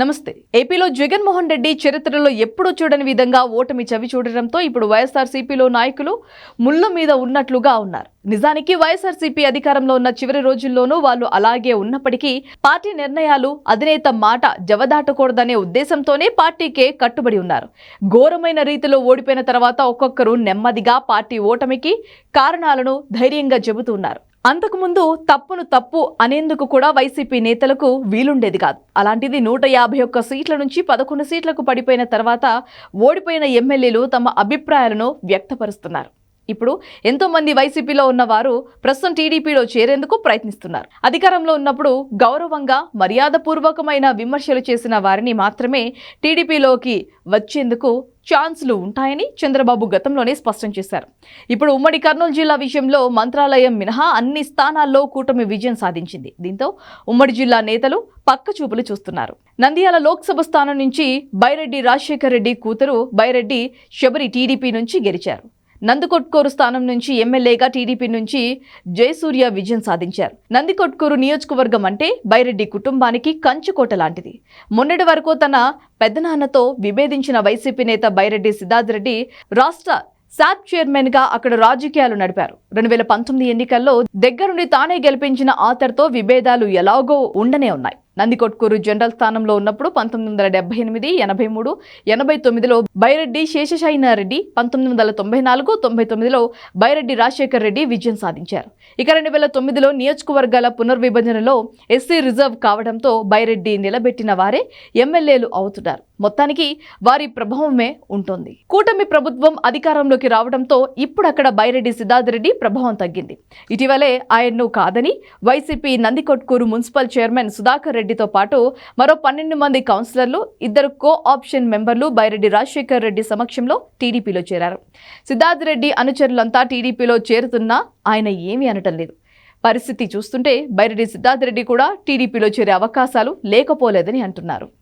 నమస్తే. ఏపీలో జగన్మోహన్ రెడ్డి చరిత్రలో ఎప్పుడూ చూడని విధంగా ఓటమి చవి చూడడంతో ఇప్పుడు వైఎస్ఆర్సీపీలో నాయకులు ముళ్ళ మీద ఉన్నట్లుగా ఉన్నారు. నిజానికి వైఎస్ఆర్సీపీ అధికారంలో ఉన్న చివరి రోజుల్లోనూ వాళ్ళు అలాగే ఉన్నప్పటికీ పార్టీ నిర్ణయాలు అధినేత మాట జవదాటకూడదనే ఉద్దేశంతోనే పార్టీకే కట్టుబడి ఉన్నారు. ఘోరమైన రీతిలో ఓడిపోయిన తర్వాత ఒక్కొక్కరు నెమ్మదిగా పార్టీ ఓటమికి కారణాలను ధైర్యంగా చెబుతున్నారు అంతకుముందు తప్పును తప్పు అనేందుకు కూడా వైసీపీ నేతలకు వీలుండేది కాదు. అలాంటిది నూట యాభై ఒక్క సీట్ల నుంచి పదకొండు సీట్లకు పడిపోయిన తర్వాత ఓడిపోయిన ఎమ్మెల్యేలు తమ అభిప్రాయాలను వ్యక్తపరుస్తున్నారు. ఇప్పుడు ఎంతో మంది వైసీపీలో ఉన్నవారు ప్రస్తుతం టీడీపీలో చేరేందుకు ప్రయత్నిస్తున్నారు. అధికారంలో ఉన్నప్పుడు గౌరవంగా మర్యాదపూర్వకమైన విమర్శలు చేసిన వారిని మాత్రమే టీడీపీలోకి వచ్చేందుకు ఛాన్సులు ఉంటాయని చంద్రబాబు గతంలోనే స్పష్టం చేశారు. ఇప్పుడు ఉమ్మడి కర్నూలు జిల్లా విషయంలో మంత్రాలయం మినహా అన్ని స్థానాల్లో కూటమి విజయం సాధించింది. దీంతో ఉమ్మడి జిల్లా నేతలు పక్క చూపులు చూస్తున్నారు. నంద్యాల లోక్సభ స్థానం నుంచి బైరెడ్డి రాజశేఖర్ రెడ్డి కూతురు బైరెడ్డి శబరి టీడీపీ నుంచి గెలిచారు. నందికొట్కూరు స్థానం నుంచి ఎమ్మెల్యేగా టీడీపీ నుంచి జయసూర్య విజయం సాధించారు. నందికొట్కూరు నియోజకవర్గం అంటే బైరెడ్డి కుటుంబానికి కంచుకోట లాంటిది. మొన్నటి వరకు తన పెద్దనాన్నతో విభేదించిన వైసీపీ నేత బైరెడ్డి సిద్ధార్థ్ రెడ్డి రాష్ట్ర శాప్ చైర్మన్గా అక్కడ రాజకీయాలు నడిపారు. రెండు వేల పంతొమ్మిది ఎన్నికల్లో దగ్గరుండి తానే గెలిపించిన ఆతర్తో విభేదాలు ఎలాగో ఉండనే ఉన్నాయి. నందికొట్కూరు జనరల్ స్థానంలో ఉన్నప్పుడు పంతొమ్మిది వందల డెబ్బై ఎనిమిది ఎనభై మూడు ఎనభై తొమ్మిదిలో బైరెడ్డి శేషశాయినారెడ్డి పంతొమ్మిది వందల తొంభై నాలుగు తొంభై తొమ్మిదిలో బైరెడ్డి రాజశేఖర్ రెడ్డి విజయం సాధించారు. ఇక రెండు వేల తొమ్మిదిలో నియోజకవర్గాల పునర్విభజనలో ఎస్సీ రిజర్వ్ కావడంతో బైరెడ్డి నిలబెట్టిన వారే ఎమ్మెల్యేలు అవుతున్నారు. మొత్తానికి వారి ప్రభావమే ఉంటుంది. కూటమి ప్రభుత్వం అధికారంలోకి రావడంతో ఇప్పుడు అక్కడ బైరెడ్డి సిద్ధార్థరెడ్డి ప్రభావం తగ్గింది. ఇటీవలే ఆయన్ను కాదని YCP Nandikotkur municipal chairman Sudhakar Reddy రెడ్డితో పాటు మరో పన్నెండు మంది కౌన్సిలర్లు ఇద్దరు కో ఆప్షన్ మెంబర్లు బైరెడ్డి రాజశేఖర్ రెడ్డి సమక్షంలో టీడీపీలో చేరారు. సిద్ధార్థ రెడ్డి అనుచరులంతా టీడీపీలో చేరుతున్నా ఆయన ఏమీ అనటం లేదు. పరిస్థితి చూస్తుంటే బైరెడ్డి సిద్ధార్థ రెడ్డి కూడా టీడీపీలో చేరే అవకాశాలు లేకపోలేదని అంటున్నారు.